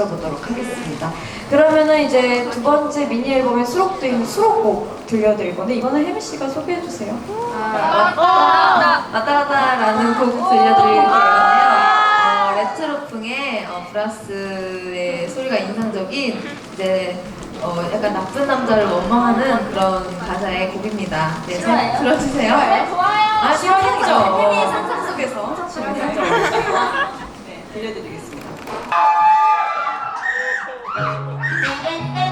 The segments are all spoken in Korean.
여쭤보도록 하겠습니다. 그러면은 이제 두 번째 미니 앨범에 수록된 수록곡 들려드릴 건데 이거는 혜미 씨가 소개해 주세요. 아, 왔다 왔다 왔다라는 곡 들려드릴 거예요. 어, 레트로풍의 어, 브라스의 소리가 인상적인 이제 어, 약간 나쁜 남자를 원망하는 그런 가사의 곡입니다. 네, 잘 들어주세요. 좋아요. 아, 싫어하죠. 혜미의 상상 속에서. 네, 들려드리겠습니다. Thank you.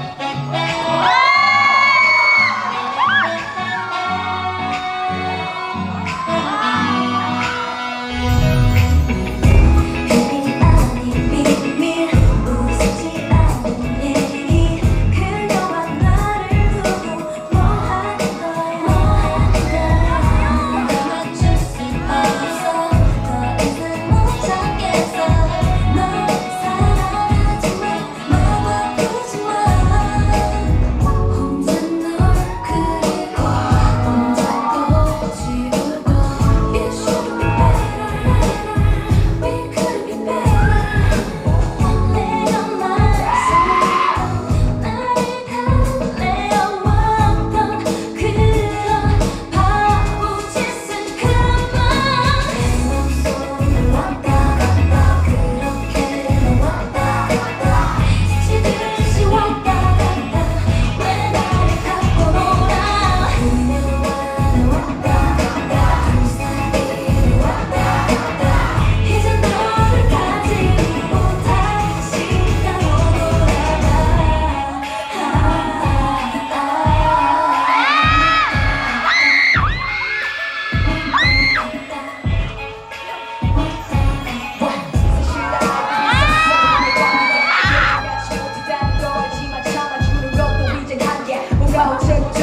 igual, gente.